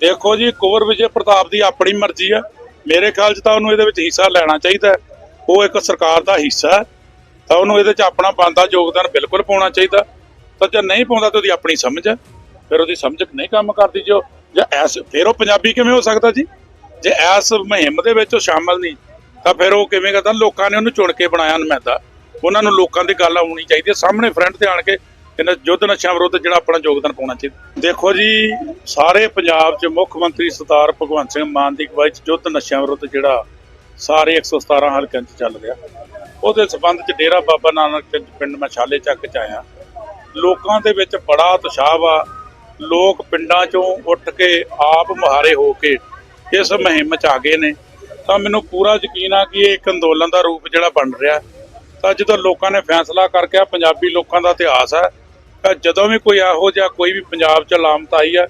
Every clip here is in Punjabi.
ਦੇਖੋ ਜੀ ਕੁਵਰ ਵਿਜੇ ਪ੍ਰਤਾਪ ਦੀ ਆਪਣੀ ਮਰਜ਼ੀ ਹੈ ਮੇਰੇ ਖਿਆਲ 'ਚ ਤਾਂ ਉਹਨੂੰ ਇਹਦੇ ਵਿੱਚ ਹਿੱਸਾ ਲੈਣਾ ਚਾਹੀਦਾ ਉਹ ਇੱਕ ਸਰਕਾਰ ਦਾ ਹਿੱਸਾ ਹੈ। ਤਾਂ ਉਹਨੂੰ ਇਹਦੇ 'ਚ ਆਪਣਾ ਬਣਦਾ ਯੋਗਦਾਨ ਬਿਲਕੁਲ ਪਾਉਣਾ ਚਾਹੀਦਾ। ਤਾਂ ਜੇ ਨਹੀਂ ਪਾਉਂਦਾ ਤਾਂ ਉਹਦੀ ਆਪਣੀ ਸਮਝ ਹੈ। ਫਿਰ ਉਹਦੀ ਸਮਝ ਨਹੀਂ ਕੰਮ ਕਰਦੀ ਜੋ। ਜਾਂ ਐਸ, ਫਿਰ ਉਹ ਪੰਜਾਬੀ ਕਿਵੇਂ ਹੋ ਸਕਦਾ ਜੀ? ਜੇ ਐਸ ਮੁਹਿੰਮ ਦੇ ਵਿੱਚ ਉਹ ਸ਼ਾਮਲ ਨਹੀਂ, ਤਾਂ ਫਿਰ ਉਹ ਕਿਵੇਂ ਕਰਦਾ? ਲੋਕਾਂ ਨੇ ਉਹਨੂੰ ਚੁਣ ਕੇ ਬਣਾਇਆ ਨੁਮਾਇੰਦਾ। ਉਹਨਾਂ ਨੂੰ ਲੋਕਾਂ ਦੀ ਗੱਲ ਆਉਣੀ ਚਾਹੀਦੀ ਹੈ। ਸਾਹਮਣੇ ਫਰੰਟ ਤੇ ਆਣ ਕੇ ਇਹਨਾਂ ਯੁੱਧ ਨਸ਼ਿਆਂ ਵਿਰੁੱਧ ਜਿਹੜਾ ਆਪਣਾ ਯੋਗਦਾਨ ਪਾਉਣਾ ਚਾਹੀਦਾ। ਦੇਖੋ ਜੀ, ਸਾਰੇ ਪੰਜਾਬ 'ਚ ਮੁੱਖ ਮੰਤਰੀ ਸਰਦਾਰ ਭਗਵੰਤ ਸਿੰਘ ਮਾਨ ਦੀ ਅਗਵਾਈ 'ਚ ਯੁੱਧ ਨਸ਼ਿਆਂ ਵਿਰੁੱਧ ਜਿਹੜਾ ਸਾਰੇ 117 ਹਲਕਿਆਂ 'ਚ ਚੱਲ ਰਿਹਾ। ਉਹਦੇ ਸਬੰਧ 'ਚ ਡੇਰਾ ਬਾਬਾ ਨਾਨਕ ਦੇ ਪਿੰਡ ਮਛਾਲੇ ਚੱਕ 'ਚ ਆਇਆ। ਲੋਕਾਂ ਦੇ ਵਿੱਚ ਬੜਾ ਉਤਸ਼ਾਹ ਆ ਲੋਕ ਪਿੰਡਾਂ 'ਚੋਂ ਉੱਠ ਕੇ ਆਪ ਮੁਹਾਰੇ ਹੋ ਕੇ ਇਸ ਮੁਹਿੰਮ 'ਚ ਆ ਗਏ ਨੇ। ਤਾਂ ਮੈਨੂੰ ਪੂਰਾ ਯਕੀਨ ਆ ਕਿ ਇਹ ਇੱਕ ਅੰਦੋਲਨ ਦਾ ਰੂਪ ਜਿਹੜਾ ਬਣ ਰਿਹਾ। ਤਾਂ ਜਦੋਂ ਲੋਕਾਂ ਨੇ ਫੈਸਲਾ ਕਰਕੇ ਆ, ਪੰਜਾਬੀ ਲੋਕਾਂ ਦਾ ਇਤਿਹਾਸ ਹੈ ਜਦੋਂ ਵੀ ਕੋਈ ਇਹੋ ਜਿਹਾ ਕੋਈ ਵੀ ਪੰਜਾਬ 'ਚ ਲਾਮਤ ਆਈ ਹੈ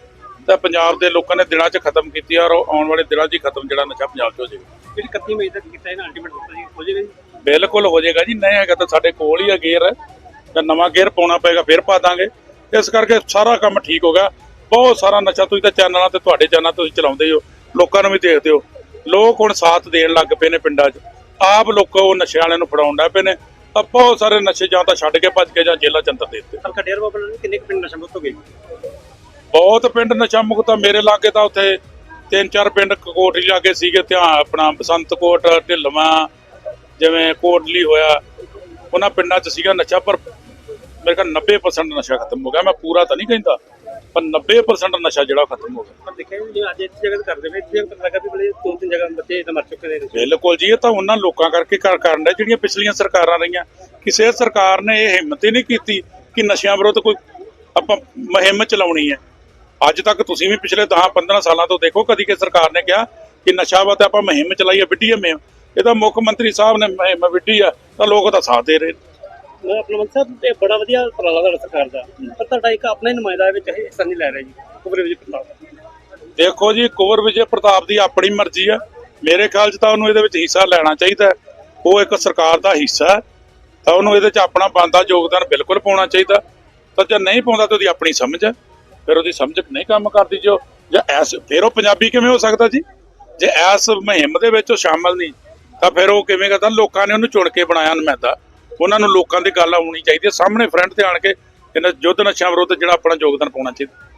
ਤਾਂ ਪੰਜਾਬ ਦੇ ਲੋਕਾਂ ਨੇ ਦਿਨਾਂ 'ਚ ਖਤਮ ਕੀਤੀ ਆ ਔਰ ਆਉਣ ਵਾਲੇ ਦਿਨਾਂ 'ਚ ਹੀ ਖਤਮ ਜਿਹੜਾ ਨਸ਼ਾ ਪੰਜਾਬ 'ਚ ਹੋ ਜਾਏਗਾ। ਜਿਹੜੀ 31 ਮਈ ਤੱਕ ਕੀਤਾ ਇਹਨਾਂ ਅਲਟੀਮੇਟ ਦਿੱਤਾ ਜੀ ਹੋ ਜਾਏਗਾ ਜੀ? ਬਿਲਕੁਲ ਹੋ ਜਾਏਗਾ ਜੀ ਨਹੀਂ ਹੈਗਾ ਤਾਂ ਸਾਡੇ ਕੋਲ ਹੀ ਆ ਗੇਅਰ ਤਾਂ ਨਵਾਂ ਗੇਅਰ ਪਾਉਣਾ ਪਏਗਾ ਫਿਰ ਪਾ ਦਾਂਗੇ। ਇਸ ਕਰਕੇ ਸਾਰਾ ਕੰਮ ਠੀਕ ਹੋ ਗਿਆ। ਬਹੁਤ ਸਾਰਾ ਨਸ਼ਾ ਤੁਸੀਂ ਤਾਂ ਚੈਨਲਾਂ ਤੇ ਤੁਹਾਡੇ ਚੈਨਲ ਤੁਸੀਂ ਚਲਾਉਂਦੇ ਹੋ ਲੋਕਾਂ ਨੂੰ ਵੀ ਦੇਖਦੇ ਹੋ। ਲੋਕ ਹੁਣ ਸਾਥ ਦੇਣ ਲੱਗ ਪਏ ਨੇ ਪਿੰਡਾਂ 'ਚ। ਆਪ ਲੋਕ ਉਹ ਨਸ਼ੇ ਵਾਲਿਆਂ ਨੂੰ ਫੜਾਉਣ ਲੱਗ ਪਏ ਨੇ। ਤਾਂ ਬਹੁਤ ਸਾਰੇ ਨਸ਼ੇ ਜਾਂ ਤਾਂ ਛੱਡ ਕੇ ਭੱਜ ਕੇ ਜਾਂ ਜੇਲ੍ਹਾਂ 'ਚ ਅੰਦਰ ਦੇ ਦਿੱਤੇ। ਹਲਕਾ ਡੇਰ ਬਾਬਾ ਨੇ ਕਿੰਨੇ ਕੁ ਪਿੰਡ ਨਸ਼ਾ ਮੁਕਤ ਹੋ ਗਏ? ਬਹੁਤ ਪਿੰਡ ਨਸ਼ਾ ਮੁਕਤ ਆ ਮੇਰੇ ਲਾਗੇ ਤਾਂ ਉੱਥੇ ਤਿੰਨ ਚਾਰ ਪਿੰਡ ਕੋਟਲੀ ਲਾਗੇ ਸੀਗੇ ਧਿਆਨ ਆਪਣਾ ਬਸੰਤਕੋਟ ਢਿਲਵਾਂ ਜਿਵੇਂ ਕੋਟਲੀ ਹੋਇਆ ਉਹਨਾਂ ਪਿੰਡਾਂ 'ਚ ਸੀਗਾ ਨਸ਼ਾ ਪਰ ਮੇਰੇ ਖਿਆਲ 90% ਨਸ਼ਾ ਖਤਮ ਹੋ ਗਿਆ। ਮੈਂ ਪੂਰਾ ਤਾਂ ਨਹੀਂ ਕਹਿੰਦਾ। ਪਰ 90% ਨਸ਼ਾ ਜਿਹੜਾ ਖਤਮ ਹੋ ਗਿਆ। ਦੇਖਿਆ ਜੀ ਅੱਜ ਇਸ ਜਗ੍ਹਾ ਤੇ ਕਰਦੇ ਵੇ ਇੱਥੇ ਲੱਗਾ ਵੀ ਬੜੇ ਦੋ ਤਿੰਨ ਜਗ੍ਹਾ ਬੱਚੇ ਤਾਂ ਮਰ ਚੁੱਕੇ ਨੇ। ਬਿਲਕੁਲ ਜੀ ਇਹ ਤਾਂ ਉਹਨਾਂ ਲੋਕਾਂ ਕਰਕੇ ਕਰ ਕਰਨ ਦਾ ਜਿਹੜੀਆਂ ਪਿਛਲੀਆਂ ਸਰਕਾਰਾਂ ਰਹੀਆਂ। ਕਿਸੇ ਸਰਕਾਰ ਨੇ ਇਹ ਹਿੰਮਤ ਹੀ ਨਹੀਂ ਕੀਤੀ ਕਿ ਨਸ਼ਿਆਂ ਵਿਰੁੱਧ ਕੋਈ ਆਪਾਂ ਮੁਹਿੰਮ ਚਲਾਉਣੀ ਹੈ। ਅੱਜ ਤੱਕ ਤੁਸੀਂ ਵੀ ਪਿਛਲੇ 10 15 ਸਾਲਾਂ ਤੋਂ ਦੇਖੋ ਕਦੀ ਕਿ ਸਰਕਾਰ ਨੇ ਕਿਹਾ ਕਿ ਨਸ਼ਾ ਵਾ ਤੇ ਆਪਾਂ ਮੁਹਿੰਮ ਚਲਾਈਏ ਵਿੱਢੀਏ ਮੁਹਿੰਮ। ਇਹ ਤਾਂ ਮੁੱਖ ਮੰਤਰੀ ਸਾਹਿਬ ਨੇ ਮੁਹਿੰਮ ਵਿੱਢੀ ਆ ਤਾਂ ਲੋਕ ਉਹਦਾ ਸਾਥ ਦੇ ਰਹੇ ਨੇ। ਆਪਣਾ ਸਾਹਿਬ ਇਹ ਬੜਾ ਵਧੀਆ ਉਪਰਾਲਾ ਤੁਹਾਡਾ ਸਰਕਾਰ ਦਾ। ਪਰ ਤੁਹਾਡਾ ਇੱਕ ਆਪਣਾ ਹੀ ਨੁਮਾਇੰਦਾ ਵਿੱਚ ਹਿੱਸਾ ਨਹੀਂ ਲੈ ਰਿਹਾ ਜੀ ਕੁਬਰੇ ਵਿੱਚ ਪ੍ਰਤਾਪ। ਦੇਖੋ ਜੀ ਕੁਵਰ ਵਿਜੇ ਪ੍ਰਤਾਪ ਦੀ ਆਪਣੀ ਮਰਜ਼ੀ ਹੈ ਮੇਰੇ ਖਿਆਲ 'ਚ ਤਾਂ ਉਹਨੂੰ ਇਹਦੇ ਵਿੱਚ ਹਿੱਸਾ ਲੈਣਾ ਚਾਹੀਦਾ ਹੈ। ਉਹ ਇੱਕ ਸਰਕਾਰ ਦਾ ਹਿੱਸਾ ਹੈ। ਤਾਂ ਉਹਨੂੰ ਇਹਦੇ 'ਚ ਆਪਣਾ ਬਣਦਾ ਯੋਗਦਾਨ ਬਿਲਕੁਲ ਪਾਉਣਾ ਚਾਹੀਦਾ। ਤਾਂ ਜੇ ਨਹੀਂ ਪਾਉਂਦਾ ਤਾਂ ਉਹਦੀ ਆਪਣੀ ਸਮਝ ਹੈ। ਫਿਰ ਉਹਦੀ ਸਮਝ ਨਹੀਂ ਕੰਮ ਕਰਦੀ ਜੋ। ਜਾਂ ਐਸ ਫਿਰ ਉਹ ਪੰਜਾਬੀ ਕਿਵੇਂ ਹੋ ਸਕਦਾ ਜੀ? ਜੇ ਐਸ ਮੁਹਿੰਮ ਦੇ ਵਿੱਚ ਉਹ ਸ਼ਾਮਲ ਨਹੀਂ ਤਾਂ ਫਿਰ ਉਹ ਕਿਵੇਂ ਕਰਦਾ? ਲੋਕਾਂ ਨੇ ਉਹਨੂੰ ਚੁਣ ਕੇ ਬਣਾਇਆ ਨੁਮਾਇੰਦਾ। ਉਹਨਾਂ ਨੂੰ ਲੋਕਾਂ ਦੀ ਗੱਲ ਆਉਣੀ ਚਾਹੀਦੀ ਹੈ। ਸਾਹਮਣੇ ਫਰੰਟ ਤੇ ਆਣ ਕੇ ਇਹਨਾਂ ਯੁੱਧ ਨਸ਼ਿਆਂ ਵਿਰੁੱਧ ਜਿਹੜਾ ਆਪਣਾ ਯੋਗਦਾਨ ਪਾਉਣਾ ਚਾਹੀਦਾ।